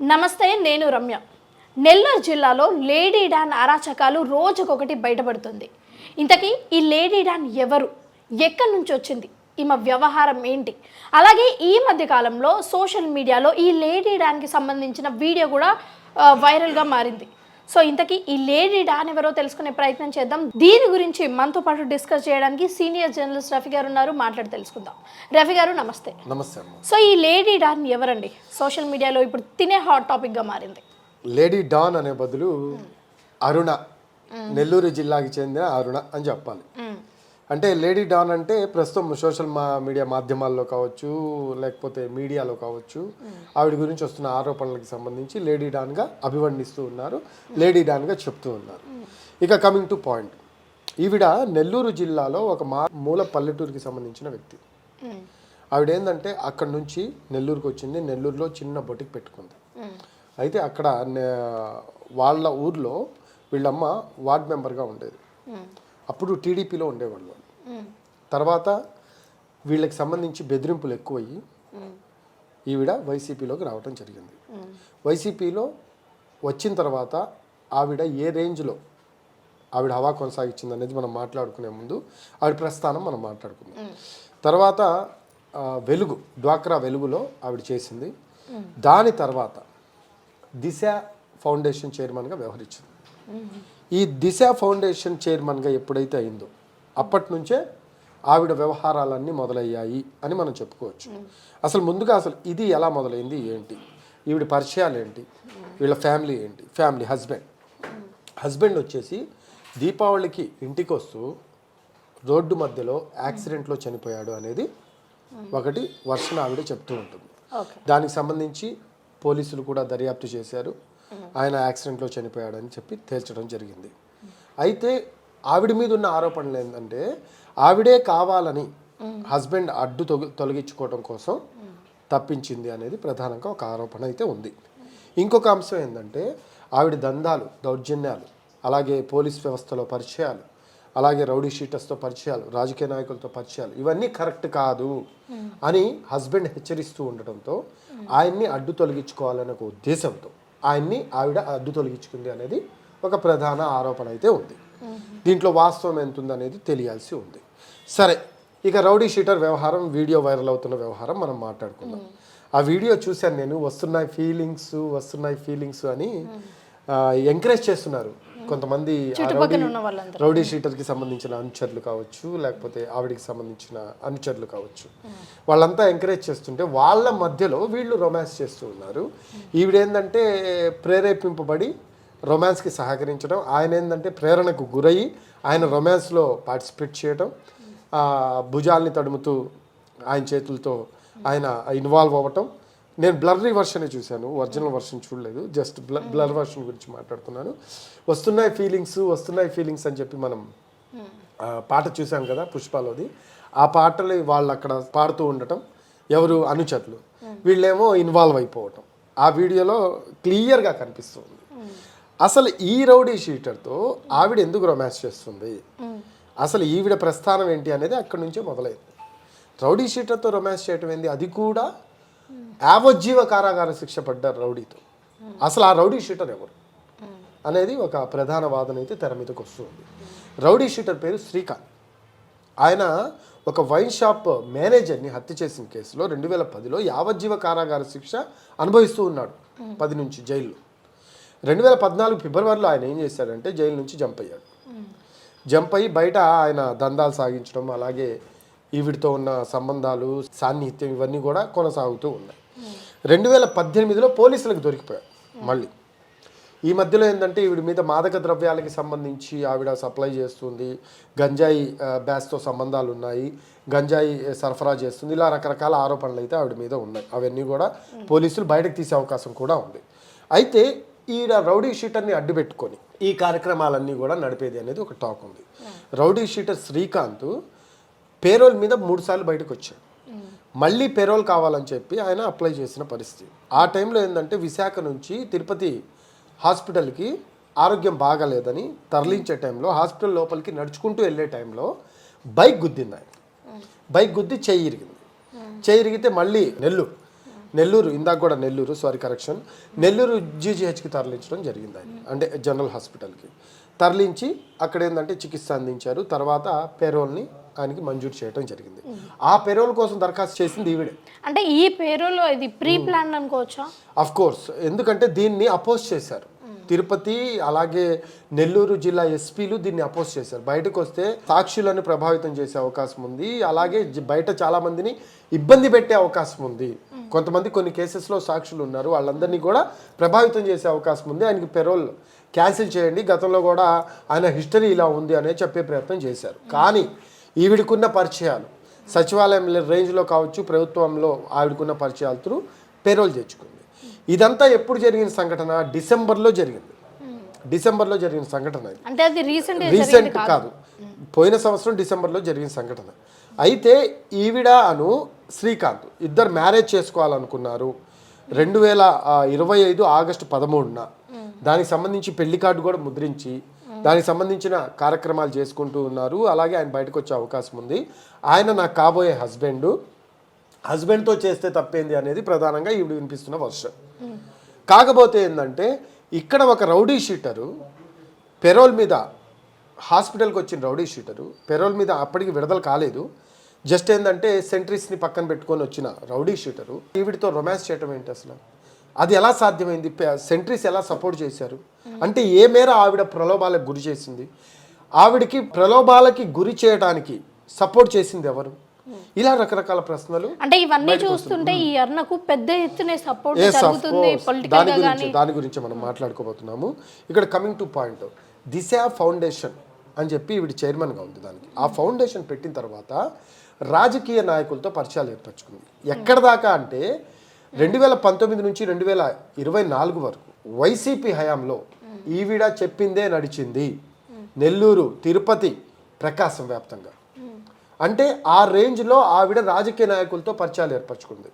నమస్తే నేను రమ్య. నెల్లూరు జిల్లాలో లేడీ డాన్ అరాచకాలు రోజుకొకటి బయటపడుతుంది. ఇంతకీ ఈ లేడీ డాన్ ఎవరు? ఎక్కడి నుంచి వచ్చింది? ఈమె వ్యవహారం ఏంటి? అలాగే ఈ మధ్య కాలంలో సోషల్ మీడియాలో ఈ లేడీ డాన్కి సంబంధించిన వీడియో కూడా వైరల్గా మారింది. సో ఇంతకీ ఈ లేడీ డాన్ ఎవరో తెలుసుకునే ప్రయత్నం చేద్దాం. దీని గురించి మనతో పాటు డిస్కస్ చేయడానికి సీనియర్ జర్నలిస్ట్ రఫీ గారు ఉన్నారు. మాట్లాడి తెలుసుకుందాం. రఫీ గారు నమస్తే. నమస్తే సో ఈ లేడీ డాన్ ఎవరండి? సోషల్ మీడియాలో ఇప్పుడు తినే హాట్ టాపిక్గా మారింది. లేడీ డాన్ అనే బదులు అరుణ. నెల్లూరు జిల్లాకి చెందిన అరుణ అని చెప్పాలి. అంటే లేడీ డాన్ అంటే ప్రస్తుతం సోషల్ మా మీడియా మాధ్యమాల్లో కావచ్చు లేకపోతే మీడియాలో కావచ్చు ఆవిడ గురించి వస్తున్న ఆరోపణలకు సంబంధించి లేడీ డాన్గా అభివర్ణిస్తూ ఉన్నారు లేడీ డాన్గా చెప్తూ ఉన్నారు. ఇక కమింగ్ టు పాయింట్. ఈవిడ నెల్లూరు జిల్లాలో ఒక మా మూల పల్లెటూరుకి సంబంధించిన వ్యక్తి. ఆవిడ ఏంటంటే అక్కడ నుంచి నెల్లూరుకి వచ్చింది నెల్లూరులో చిన్న బొటిక్ పెట్టుకుంది. అయితే అక్కడ వాళ్ళ ఊర్లో వీళ్ళమ్మ వార్డ్ మెంబర్గా ఉండేది. అప్పుడు టీడీపీలో ఉండేవాళ్ళు. తర్వాత వీళ్ళకి సంబంధించి బెదిరింపులు ఎక్కువయ్యి ఈవిడ వైసీపీలోకి రావడం జరిగింది. వైసీపీలో వచ్చిన తర్వాత ఆవిడ ఏ రేంజ్లో ఆవిడ హవా కొనసాగించింది అనేది మనం మాట్లాడుకునే ముందు ఆవిడ ప్రస్థానం మనం మాట్లాడుకుందాం. తర్వాత వెలుగు డ్వాక్రా వెలుగులో ఆవిడ చేసింది. దాని తర్వాత దిశ ఫౌండేషన్ చైర్మన్గా వ్యవహరించింది. ఈ దిశ ఫౌండేషన్ చైర్మన్గా ఎప్పుడైతే అయిందో అప్పటి నుంచే ఆవిడ వ్యవహారాలన్నీ మొదలయ్యాయి అని మనం చెప్పుకోవచ్చు. అసలు ముందుగా అసలు ఇది ఎలా మొదలైంది ఏంటి? ఈవిడ పరిచయాలు ఏంటి? వీళ్ళ ఫ్యామిలీ ఏంటి? Family husband. హస్బెండ్ వచ్చేసి దీపావళికి ఇంటికి వస్తూ రోడ్డు మధ్యలో యాక్సిడెంట్లో చనిపోయాడు అనేది ఒకటి వర్షన ఆవిడ చెప్తూ ఉంటుంది. దానికి సంబంధించి పోలీసులు కూడా దర్యాప్తు చేశారు. ఆయన యాక్సిడెంట్లో చనిపోయాడని చెప్పి తేల్చడం జరిగింది. అయితే ఆవిడ మీద ఉన్న ఆరోపణలు ఏంటంటే ఆవిడే కావాలని హస్బెండ్ అడ్డు తొలగించుకోవడం కోసం తప్పించింది అనేది ప్రధానంగా ఒక ఆరోపణ అయితే ఉంది. ఇంకొక అంశం ఏంటంటే ఆవిడ దందాలు దౌర్జన్యాలు అలాగే పోలీస్ వ్యవస్థలో పరిచయాలు అలాగే రౌడీ షీటర్స్తో పరిచయాలు రాజకీయ నాయకులతో పరిచయాలు ఇవన్నీ కరెక్ట్ కాదు అని హస్బెండ్ హెచ్చరిస్తూ ఉండటంతో ఆయన్ని అడ్డు తొలగించుకోవాలనే ఒక ఉద్దేశంతో ఆయన్ని ఆవిడ అడ్డు తొలగించుకుంది అనేది ఒక ప్రధాన ఆరోపణ అయితే ఉంది. దీంట్లో వాస్తవం ఎంత ఉందనేది తెలియాల్సి ఉంది. సరే ఇక రౌడీ షీటర్ వ్యవహారం వీడియో వైరల్ అవుతున్న వ్యవహారం మనం మాట్లాడుకుందాం. ఆ వీడియో చూశాను నేను వస్తున్నాయి ఫీలింగ్స్ వస్తున్నాయి ఫీలింగ్స్ అని ఎంకరేజ్ చేస్తున్నారు. కొంతమంది రౌడీ షీటర్కి సంబంధించిన అనుచరులు కావచ్చు లేకపోతే ఆవిడికి సంబంధించిన అనుచరులు కావచ్చు. వాళ్ళంతా ఎంకరేజ్ చేస్తుంటే వాళ్ళ మధ్యలో వీళ్ళు రొమాన్స్ చేస్తూ ఉన్నారు. ఈవిడ ఏంటంటే ప్రేరేపింపబడి రొమాన్స్కి సహకరించడం ఆయన ఏంటంటే ప్రేరణకు గురయ్యి ఆయన రొమాన్స్లో పార్టిసిపేట్ చేయడం భుజాల్ని తడుముతూ ఆయన చేతులతో ఆయన ఇన్వాల్వ్ అవ్వటం. నేను బ్లర్రీ వర్షన్ చూశాను. ఒరిజినల్ వర్షన్ చూడలేదు. జస్ట్ బ్లర్ బ్లర్ వర్షన్ గురించి మాట్లాడుతున్నాను. వస్తున్నాయి ఫీలింగ్స్ వస్తున్నాయి ఫీలింగ్స్ అని చెప్పి మనం పాట చూసాం కదా పుష్పాలోది. ఆ పాటలు వాళ్ళు అక్కడ పాడుతూ ఉండటం ఎవరు? అనుచరులు. వీళ్ళేమో ఇన్వాల్వ్ అయిపోవటం. ఆ వీడియోలో క్లియర్గా కనిపిస్తుంది. అసలు ఈ రౌడీ షీటర్తో ఆవిడ ఎందుకు రొమాన్స్ చేస్తుంది? అసలు ఈవిడ ప్రస్థానం ఏంటి అనేది అక్కడి నుంచే మొదలైంది. రౌడీ షీటర్తో రొమాన్స్ చేయటం ఏంది? అది కూడా యావజ్జీవ కారాగార శిక్ష పడ్డారు రౌడీతో. అసలు ఆ రౌడీ షీటర్ ఎవరు? అనేది ఒక ప్రధాన వాదన అయితే తెర మీదకి వస్తుంది. రౌడీ షీటర్ పేరు శ్రీకాంత్. ఆయన ఒక వైన్ షాప్ మేనేజర్ని హత్య చేసిన కేసులో రెండు వేల పదిలో యావజ్జీవ కారాగార శిక్ష అనుభవిస్తూ ఉన్నాడు. పది నుంచి జైల్లో. రెండు వేల పద్నాలుగు ఫిబ్రవరిలో ఆయన ఏం చేశాడంటే జైలు నుంచి జంప్ అయ్యాడు. జంప్ అయ్యి బయట ఆయన దందాలు సాగించడం అలాగే ఈవిడితో ఉన్న సంబంధాలు సాన్నిహిత్యం ఇవన్నీ కూడా కొనసాగుతూ ఉన్నాయి. రెండు వేల పద్దెనిమిదిలో పోలీసులకు దొరికిపోయాడు మళ్ళీ. ఈ మధ్యలో ఏంటంటే ఈవిడ మీద మాదక ద్రవ్యాలకి సంబంధించి ఆవిడ సప్లై చేస్తుంది గంజాయి బ్యాస్తో సంబంధాలు ఉన్నాయి గంజాయి సరఫరా చేస్తుంది ఇలా రకరకాల ఆరోపణలు అయితే ఆవిడ మీద ఉన్నాయి. అవన్నీ కూడా పోలీసులు బయటకు తీసే అవకాశం కూడా ఉంది. అయితే ఈడ రౌడీ షీటర్ని అన్ని అడ్డుపెట్టుకొని ఈ కార్యక్రమాలన్నీ కూడా నడిపేది అనేది ఒక టాక్ ఉంది. రౌడీ షీటర్ శ్రీకాంత్ పేరోల్ మీద మూడు సార్లు బయటకు వచ్చాడు. మళ్ళీ పేరోల్ కావాలని చెప్పి ఆయన అప్లై చేసిన పరిస్థితి. ఆ టైంలో ఏంటంటే విశాఖ నుంచి తిరుపతి హాస్పిటల్కి ఆరోగ్యం బాగాలేదని తరలించే టైంలో హాస్పిటల్ లోపలికి నడుచుకుంటూ వెళ్ళే టైంలో బైక్ గుద్దింది ఆయన. బైక్ గుద్ది చెయ్యి ఇరిగింది. చెయ్యి ఇరిగితే మళ్ళీ నెల్లూరు నెల్లూరు ఇందాక కూడా నెల్లూరు సారీ కరెక్షన్ నెల్లూరు జీజీహెచ్కి తరలించడం జరిగింది ఆయన అంటే జనరల్ హాస్పిటల్కి తరలించి అక్కడ ఏంటంటే చికిత్స అందించారు. తర్వాత పెరోల్ని ఆయనకి మంజూరు చేయడం జరిగింది. ఆ పెరోల్ కోసం దరఖాస్తు చేసింది ఈవిడే. అంటే ఈ పేరులో ఇది ప్రీ ప్లాన్ అనుకోవచ్చా అఫ్ కోర్స్ ఎందుకంటే దీన్ని అపోజ్ చేశారు. తిరుపతి అలాగే నెల్లూరు జిల్లా ఎస్పీలు దీన్ని అపోజ్ చేశారు. బయటకు వస్తే సాక్షులను ప్రభావితం చేసే అవకాశం ఉంది. అలాగే బయట చాలా మందిని ఇబ్బంది పెట్టే అవకాశం ఉంది. కొంతమంది కొన్ని కేసెస్లో సాక్షులు ఉన్నారు. వాళ్ళందరినీ కూడా ప్రభావితం చేసే అవకాశం ఉంది. ఆయనకి పెరోల్ క్యాన్సిల్ చేయండి. గతంలో కూడా ఆయన హిస్టరీ ఇలా ఉంది అనే చెప్పే ప్రయత్నం చేశారు. కానీ ఈవిడికున్న పరిచయాలు సచివాలయం రేంజ్లో కావచ్చు ప్రభుత్వంలో ఆవిడకున్న పరిచయాలతో పేరోల్ తెచ్చుకుంది. ఇదంతా ఎప్పుడు జరిగిన సంఘటన? డిసెంబర్లో జరిగింది. డిసెంబర్లో జరిగిన సంఘటన ఇది. అంటే అది రీసెంట్ రీసెంట్ కాదు. పోయిన సంవత్సరం డిసెంబర్లో జరిగిన సంఘటన. అయితే ఈవిడ అను శ్రీకాంత్ ఇద్దరు మ్యారేజ్ చేసుకోవాలనుకున్నారు. రెండు వేల ఇరవై ఐదు ఆగస్టు పదమూడున. దానికి సంబంధించి పెళ్ళి కార్డు కూడా ముద్రించి దానికి సంబంధించిన కార్యక్రమాలు చేసుకుంటూ ఉన్నారు. అలాగే ఆయన బయటకు వచ్చే అవకాశం ఉంది. ఆయన నాకు కాబోయే హస్బెండ్. హస్బెండ్తో చేస్తే తప్పేంది అనేది ప్రధానంగా ఈవిడ వినిపిస్తున్న వర్షం. కాకపోతే ఏంటంటే ఇక్కడ ఒక రౌడీ షీటరు పెరోల్ మీద హాస్పిటల్కి వచ్చిన రౌడీ షీటరు పెరోల్ మీద అప్పటికి విడుదల కాలేదు. జస్ట్ ఏంటంటే సెంట్రీస్ని పక్కన పెట్టుకొని వచ్చిన రౌడీ షీటరు ఈవిడితో రొమాన్స్ చేయటం ఏంటి అసలు? అది ఎలా సాధ్యమైంది? సెంట్రీస్ ఎలా సపోర్ట్ చేశారు? అంటే ఏ మేర ఆవిడ ప్రలోభాలకు గురి చేసింది? ఆవిడకి ప్రలోభాలకి గురి చేయడానికి సపోర్ట్ చేసింది ఎవరు? ఇలా రకరకాల ప్రశ్నలు అంటే ఇవన్నీ చూస్తుంటే ఈ అర్ణకు పెద్ద ఎత్తున సపోర్ట్ జరుగుతుంది దాని గురించి దాని గురించి మనం మాట్లాడుకోబోతున్నాము. ఇక్కడ coming to point. Disha foundation అని చెప్పి ఈవిడ చైర్మన్గా ఉంది దానికి. ఆ ఫౌండేషన్ పెట్టిన తర్వాత రాజకీయ నాయకులతో పరిచయాలు ఏర్పరచుకుంది. ఎక్కడ దాకా అంటే రెండు వేల పంతొమ్మిది నుంచి రెండు వేల ఇరవై నాలుగు వరకు వైసీపీ హయాంలో ఈవిడ చెప్పిందే నడిచింది. నెల్లూరు తిరుపతి ప్రకాశం వ్యాప్తంగా. అంటే ఆ రేంజ్లో ఆవిడ రాజకీయ నాయకులతో పరిచయాలు ఏర్పరచుకుంది.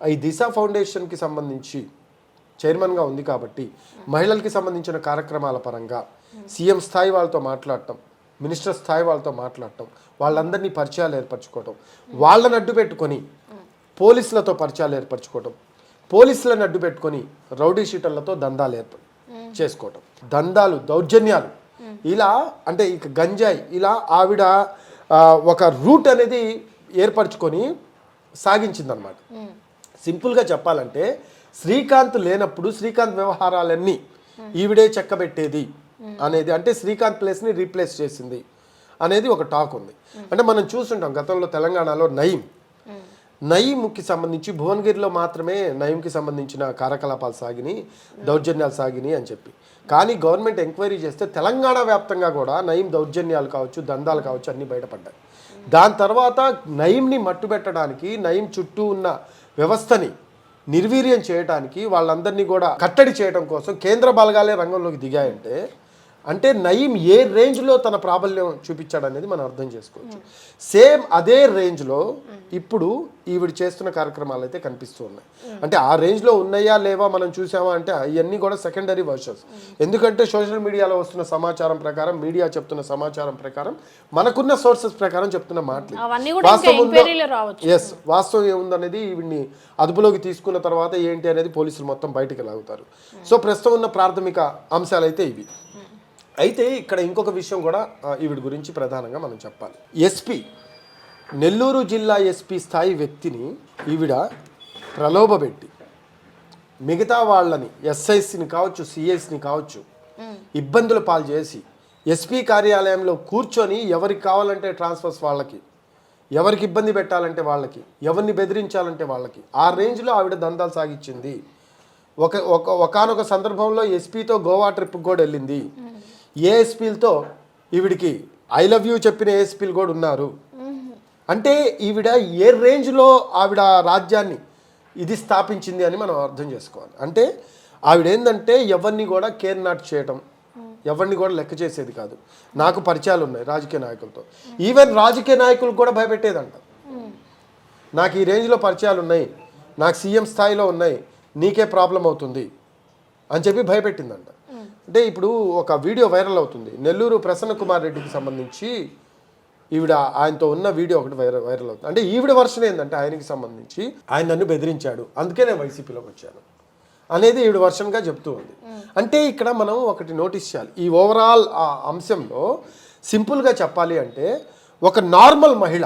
ఈ దిశ ఫౌండేషన్కి సంబంధించి చైర్మన్గా ఉంది కాబట్టి మహిళలకి సంబంధించిన కార్యక్రమాల పరంగా సీఎం స్థాయి వాళ్ళతో మాట్లాడటం మినిస్టర్ స్థాయి వాళ్ళతో మాట్లాడటం వాళ్ళందరినీ పరిచయాలు ఏర్పరచుకోవటం వాళ్ళని అడ్డు పెట్టుకొని పోలీసులతో పరిచయాలు ఏర్పరచుకోవటం పోలీసులను అడ్డు పెట్టుకొని రౌడీ షీటర్లతో దందాలు ఏర్ప చేసుకోవటం. దందాలు దౌర్జన్యాలు. ఇలా అంటే ఇక గంజాయి ఇలా ఆవిడ ఒక రూట్ అనేది ఏర్పరచుకొని సాగించిందనమాట. సింపుల్గా చెప్పాలంటే శ్రీకాంత్ లేనప్పుడు శ్రీకాంత్ వ్యవహారాలన్నీ ఈవిడే చెక్కబెట్టేది. అనేది అంటే శ్రీకాంత్ ప్లేస్ని రీప్లేస్ చేసింది అనేది ఒక టాక్ ఉంది. అంటే మనం చూస్తుంటాం గతంలో తెలంగాణలో నయీం. నయీంకి సంబంధించి భువనగిరిలో మాత్రమే నయీంకి సంబంధించిన కార్యకలాపాలు సాగిని దౌర్జన్యాలు సాగిని అని చెప్పి. కానీ గవర్నమెంట్ ఎంక్వైరీ చేస్తే తెలంగాణ వ్యాప్తంగా కూడా నయీం దౌర్జన్యాలు కావచ్చు దందాలు కావచ్చు అన్నీ బయటపడ్డాయి. దాని తర్వాత నయీంని మట్టుబెట్టడానికి నయీం చుట్టూ ఉన్న వ్యవస్థని నిర్వీర్యం చేయడానికి వాళ్ళందరినీ కూడా కట్టడి చేయడం కోసం కేంద్ర బలగాలే రంగంలోకి దిగాయంటే అంటే నయీం ఏ రేంజ్లో తన ప్రాబల్యం చూపించాడనేది మనం అర్థం చేసుకోవచ్చు. సేమ్ అదే రేంజ్లో ఇప్పుడు ఈవిడ చేస్తున్న కార్యక్రమాలు అయితే కనిపిస్తూ ఉన్నాయి. అంటే ఆ రేంజ్లో ఉన్నాయా లేవా మనం చూసామా అంటే అవన్నీ కూడా సెకండరీ వర్షన్స్ ఎందుకంటే సోషల్ మీడియాలో వస్తున్న సమాచారం ప్రకారం మీడియా చెప్తున్న సమాచారం ప్రకారం మనకున్న సోర్సెస్ ప్రకారం చెప్తున్న మాటలు. వాస్తవం ఎస్ వాస్తవం ఏముందనేది వీడిని అదుపులోకి తీసుకున్న తర్వాత ఏంటి అనేది పోలీసులు మొత్తం బయటికి లాగుతారు. సో ప్రస్తుతం ఉన్న ప్రాథమిక అంశాలు అయితే ఇవి. అయితే ఇక్కడ ఇంకొక విషయం కూడా ఈవిడ గురించి ప్రధానంగా మనం చెప్పాలి. ఎస్పీ నెల్లూరు జిల్లా ఎస్పీ స్థాయి వ్యక్తిని ఈవిడ ప్రలోభపెట్టి మిగతా వాళ్ళని ఎస్ఐస్ని కావచ్చు సిఎస్ని కావచ్చు ఇబ్బందులు పాలు చేసి ఎస్పీ కార్యాలయంలో కూర్చొని ఎవరికి కావాలంటే ట్రాన్స్ఫర్స్ వాళ్ళకి ఎవరికి ఇబ్బంది పెట్టాలంటే వాళ్ళకి ఎవరిని బెదిరించాలంటే వాళ్ళకి ఆ రేంజ్లో ఆవిడ దందాలు సాగించింది. ఒక ఒక ఒకనొక సందర్భంలో ఎస్పీతో గోవా ట్రిప్కి కూడా వెళ్ళింది. ఏఎస్పీలతో ఈవిడికి ఐ లవ్ యూ చెప్పిన ఏఎస్పీలు కూడా ఉన్నారు. అంటే ఈవిడ ఏ రేంజ్లో ఆవిడ రాజ్యాన్ని ఇది స్థాపించింది అని మనం అర్థం చేసుకోవాలి. అంటే ఆవిడ ఏంటంటే ఎవరిని కూడా కేర్ నాట్ చేయటం. ఎవరిని కూడా లెక్క చేసేది కాదు. నాకు పరిచయాలు ఉన్నాయి రాజకీయ నాయకులతో. ఈవెన్ రాజకీయ నాయకులకు కూడా భయపెట్టేదంట. నాకు ఈ రేంజ్లో పరిచయాలు ఉన్నాయి. నాకు సీఎం స్థాయిలో ఉన్నాయి. నీకే ప్రాబ్లం అవుతుంది. అని చెప్పి భయపెట్టిందంట. అంటే ఇప్పుడు ఒక వీడియో వైరల్ అవుతుంది. నెల్లూరు ప్రసన్న కుమార్ రెడ్డికి సంబంధించి ఈవిడ ఆయనతో ఉన్న వీడియో ఒకటి వైరల్ వైరల్ అవుతుంది. అంటే ఈవిడ వర్షన్ ఏంటంటే ఆయనకి సంబంధించి ఆయన నన్ను బెదిరించాడు. అందుకే నేను వైసీపీలోకి వచ్చాను అనేది ఈవిడ వర్షన్గా చెప్తూ ఉంది. అంటే ఇక్కడ మనం ఒకటి నోటీస్ చేయాలి. ఈ ఓవరాల్ ఆ అంశంలో సింపుల్గా చెప్పాలి అంటే ఒక నార్మల్ మహిళ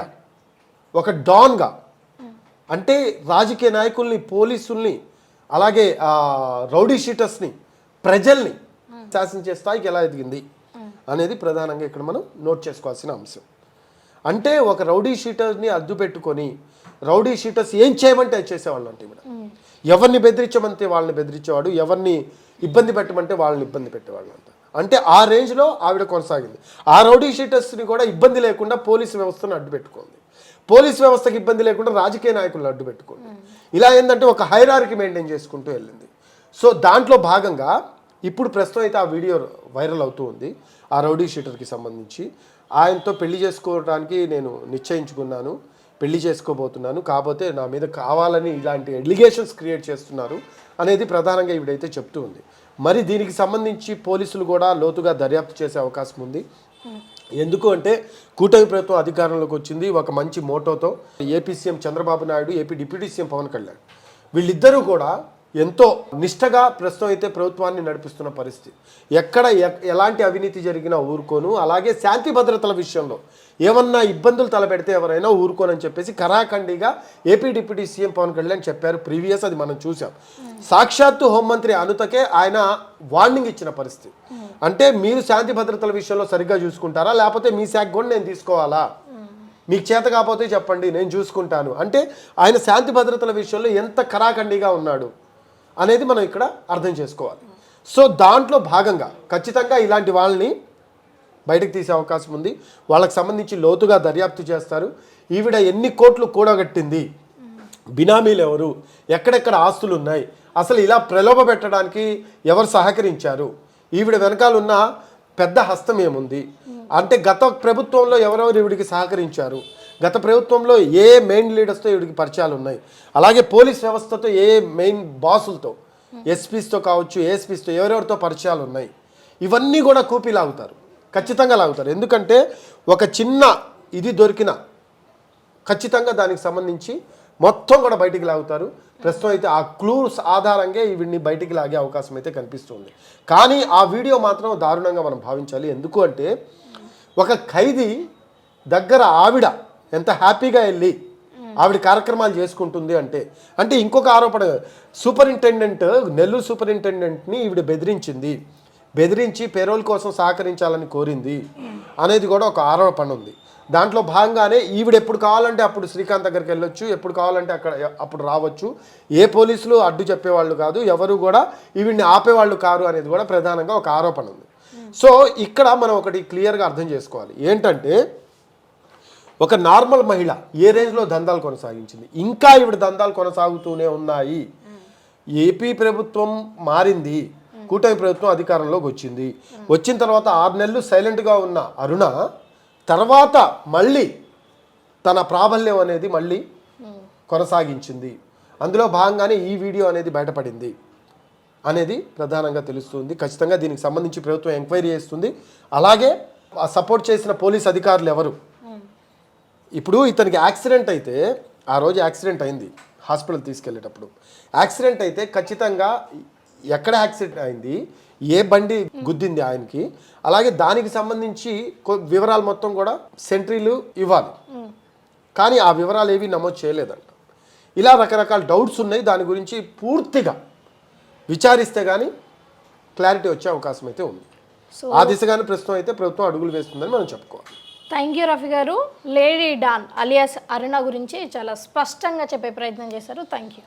ఒక డాన్గా అంటే రాజకీయ నాయకుల్ని పోలీసుల్ని అలాగే రౌడీ షీటర్స్ని ప్రజల్ని శాసించే స్థాయికి ఎలా ఎదిగింది అనేది ప్రధానంగా ఇక్కడ మనం నోట్ చేసుకోవాల్సిన అంశం. అంటే ఒక రౌడీ షీటర్ని అడ్డు పెట్టుకొని రౌడీ షీటర్స్ ఏం చేయమంటే అది చేసేవాళ్ళు అంటే ఈవిడ. ఎవరిని బెదిరించమంటే వాళ్ళని బెదిరించేవాడు ఎవరిని ఇబ్బంది పెట్టమంటే వాళ్ళని ఇబ్బంది పెట్టేవాళ్ళు అంట. అంటే ఆ రేంజ్లో ఆవిడ కొనసాగింది. ఆ రౌడీ షీటర్స్ని కూడా ఇబ్బంది లేకుండా పోలీసు వ్యవస్థను అడ్డు పెట్టుకుంది. పోలీస్ వ్యవస్థకి ఇబ్బంది లేకుండా రాజకీయ నాయకులను అడ్డు పెట్టుకుంది. ఇలా ఏంటంటే ఒక హైరార్కి మెయింటైన్ చేసుకుంటూ వెళ్ళింది. సో దాంట్లో భాగంగా ఇప్పుడు ప్రస్తుతం అయితే ఆ వీడియో వైరల్ అవుతూ ఉంది ఆ రౌడీ షీటర్కి సంబంధించి. ఆయనతో పెళ్ళి చేసుకోవడానికి నేను నిశ్చయించుకున్నాను పెళ్ళి చేసుకోబోతున్నాను. కాకపోతే నా మీద కావాలని ఇలాంటి ఎలిగేషన్స్ క్రియేట్ చేస్తున్నారు అనేది ప్రధానంగా ఈవిడైతే చెప్తూ ఉంది. మరి దీనికి సంబంధించి పోలీసులు కూడా లోతుగా దర్యాప్తు చేసే అవకాశం ఉంది. ఎందుకు అంటే కూటమి ప్రభుత్వం అధికారంలోకి వచ్చింది ఒక మంచి మోటోతో. AP CM Chandrababu Naidu AP deputy CM Pawan Kalyan వీళ్ళిద్దరూ కూడా ఎంతో నిష్టగా ప్రస్తుతం అయితే ప్రభుత్వాన్ని నడిపిస్తున్న పరిస్థితి. ఎక్కడ ఎలాంటి అవినీతి జరిగినా ఊరుకోను. అలాగే శాంతి భద్రతల విషయంలో ఏమన్నా ఇబ్బందులు తలపెడితే ఎవరైనా ఊరుకోనని చెప్పేసి కరాఖండిగా AP deputy CM Pawan Kalyan చెప్పారు. ప్రీవియస్ అది మనం చూసాం సాక్షాత్తు హోంమంత్రి అనుతకే ఆయన వార్నింగ్ ఇచ్చిన పరిస్థితి. అంటే మీరు శాంతి భద్రతల విషయంలో సరిగ్గా చూసుకుంటారా? లేకపోతే మీ శాఖ కూడా నేను తీసుకోవాలా? మీకు చేత కాకపోతే చెప్పండి నేను చూసుకుంటాను. అంటే ఆయన శాంతి భద్రతల విషయంలో ఎంత కరాఖండిగా ఉన్నాడు? అనేది మనం ఇక్కడ అర్థం చేసుకోవాలి. సో దాంట్లో భాగంగా ఖచ్చితంగా ఇలాంటి వాళ్ళని బయటకు తీసే అవకాశం ఉంది. వాళ్ళకి సంబంధించి లోతుగా దర్యాప్తు చేస్తారు. ఈవిడ ఎన్ని కోట్లు కూడగట్టింది? బినామీలు ఎవరు? ఎక్కడెక్కడ ఆస్తులు ఉన్నాయి? అసలు ఇలా ప్రలోభ పెట్టడానికి ఎవరు సహకరించారు? ఈవిడ వెనకాల ఉన్న పెద్ద హస్తం ఏముంది? అంటే గత ప్రభుత్వంలో ఎవరెవరు ఈవిడికి సహకరించారు? గత ప్రభుత్వంలో ఏ మెయిన్ లీడర్స్తో ఈవిడికి పరిచయాలు ఉన్నాయి? అలాగే పోలీస్ వ్యవస్థతో ఏ మెయిన్ బాసులతో ఎస్పీస్తో కావచ్చు ఏఎస్పీస్తో ఎవరెవరితో పరిచయాలు ఉన్నాయి? ఇవన్నీ కూడా కూపీ లాగుతారు. ఖచ్చితంగా లాగుతారు. ఎందుకంటే ఒక చిన్న ఇది దొరికిన ఖచ్చితంగా దానికి సంబంధించి మొత్తం కూడా బయటికి లాగుతారు. ప్రస్తుతం అయితే ఆ క్లూస్ ఆధారంగా వీడిని బయటికి లాగే అవకాశం అయితే కనిపిస్తుంది. కానీ ఆ వీడియో మాత్రం దారుణంగా మనం భావించాలి. ఎందుకు అంటే ఒక ఖైదీ దగ్గర ఆవిడ ఎంత హ్యాపీగా వెళ్ళి ఆవిడ కార్యక్రమాలు చేసుకుంటుంది అంటే అంటే ఇంకొక ఆరోపణ సూపరింటెండెంట్ నెల్లూరు సూపరింటెండెంట్ని ఈవిడ బెదిరించింది. బెదిరించి పెరోల్ కోసం సహకరించాలని కోరింది అనేది కూడా ఒక ఆరోపణ ఉంది. దాంట్లో భాగంగానే ఈవిడ ఎప్పుడు కావాలంటే అప్పుడు శ్రీకాంత్ దగ్గరికి వెళ్ళొచ్చు ఎప్పుడు కావాలంటే అక్కడ అప్పుడు రావచ్చు. ఏ పోలీసులు అడ్డు చెప్పేవాళ్ళు కాదు ఎవరు కూడా ఈవిడ్ని ఆపేవాళ్ళు కారు అనేది కూడా ప్రధానంగా ఒక ఆరోపణ ఉంది. సో ఇక్కడ మనం ఒకటి క్లియర్గా అర్థం చేసుకోవాలి. ఏంటంటే ఒక నార్మల్ మహిళ ఏ రేంజ్లో దందాలు కొనసాగించింది? ఇంకా ఇవిడ దందాలు కొనసాగుతూనే ఉన్నాయి. ఏపీ ప్రభుత్వం మారింది. కూటమి ప్రభుత్వం అధికారంలోకి వచ్చింది. వచ్చిన తర్వాత ఆరు నెలలు సైలెంట్గా ఉన్న అరుణ తర్వాత మళ్ళీ తన ప్రాబల్యం అనేది మళ్ళీ కొనసాగించింది. అందులో భాగంగానే ఈ వీడియో అనేది బయటపడింది అనేది ప్రధానంగా తెలుస్తుంది. ఖచ్చితంగా దీనికి సంబంధించి ప్రభుత్వం ఎంక్వైరీ చేస్తుంది. అలాగే సపోర్ట్ చేసిన పోలీస్ అధికారులు ఎవరు? ఇప్పుడు ఇతనికి యాక్సిడెంట్ అయితే ఆ రోజు యాక్సిడెంట్ అయింది హాస్పిటల్ తీసుకెళ్ళేటప్పుడు. యాక్సిడెంట్ అయితే ఖచ్చితంగా ఎక్కడ యాక్సిడెంట్ అయింది ఏ బండి గుద్దింది ఆయనకి అలాగే దానికి సంబంధించి వివరాలు మొత్తం కూడా సెంట్రీలు ఇవ్వాలి. కానీ ఆ వివరాలు ఏవి నమోదు చేయలేదంట. ఇలా రకరకాల డౌట్స్ ఉన్నాయి దాని గురించి పూర్తిగా విచారిస్తే కానీ క్లారిటీ వచ్చే అవకాశం అయితే ఉంది. ఆ దిశగానే ప్రస్తుతం అయితే ప్రభుత్వం అడుగులు వేస్తుందని మనం చెప్పుకోవాలి. థ్యాంక్ యూ రఫీ గారు. లేడీ డాన్ అలియాస్ అరుణ గురించి చాలా స్పష్టంగా చెప్పే ప్రయత్నం చేశారు. Thank you